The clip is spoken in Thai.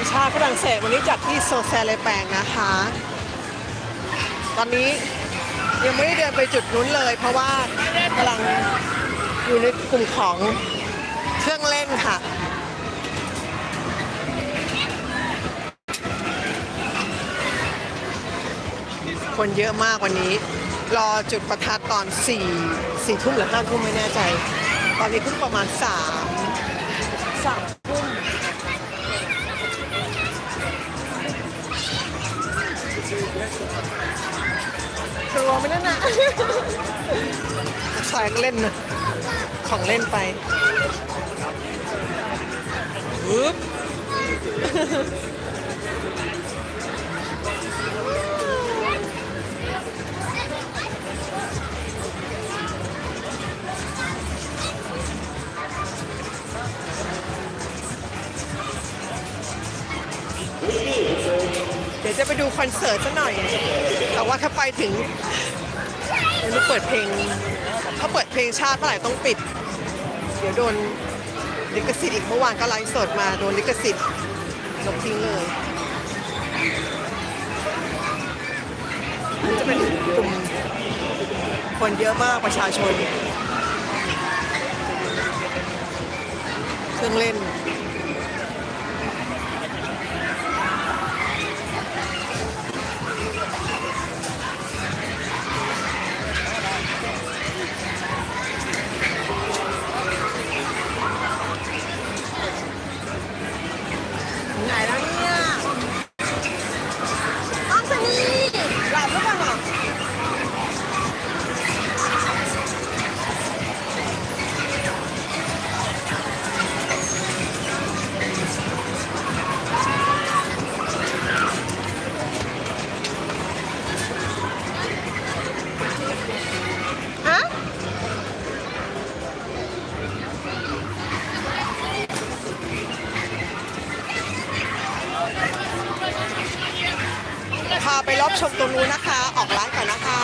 งานวันชาติฝรั่งเศสวันนี้จัดที่โซแซเลแปงนะคะ ตอนนี้ยังไม่ได้เดินไปจุดนู้นเลย เพราะว่ากำลังอยู่ในกลุ่มของเครื่องเล่นค่ะคนเยอะมากวันนี้ รอจุดประทัดตอน4 4ทุ่มหรือ5ทุ่มไม่แน่ใจ ตอนนี้เพิ่งประมาณ3 กลัวไหมนั่นน่ะ ชายก็เล่นนะ ของเล่นไป ดี๋ยวจะไปดูคอนเสิร์ตซะหน่อย แต่ว่าถ้าไปถึงไม่รู้เปิดเพลงถ้าเปิดเพลงชาติเมื่อไหร่ต้องปิด เดี๋ยวโดนลิขสิทธิ์อีกเมื่อวานก็ไลฟ์สดมาโดนลิขสิทธิ์ลบทิ้งเลยมันจะเป็นกลุ่มคนเยอะมากประชาชน เครื่องเล่น ไปรอบชมตรงนู้นนะคะ ออกร้านก่อนนะคะ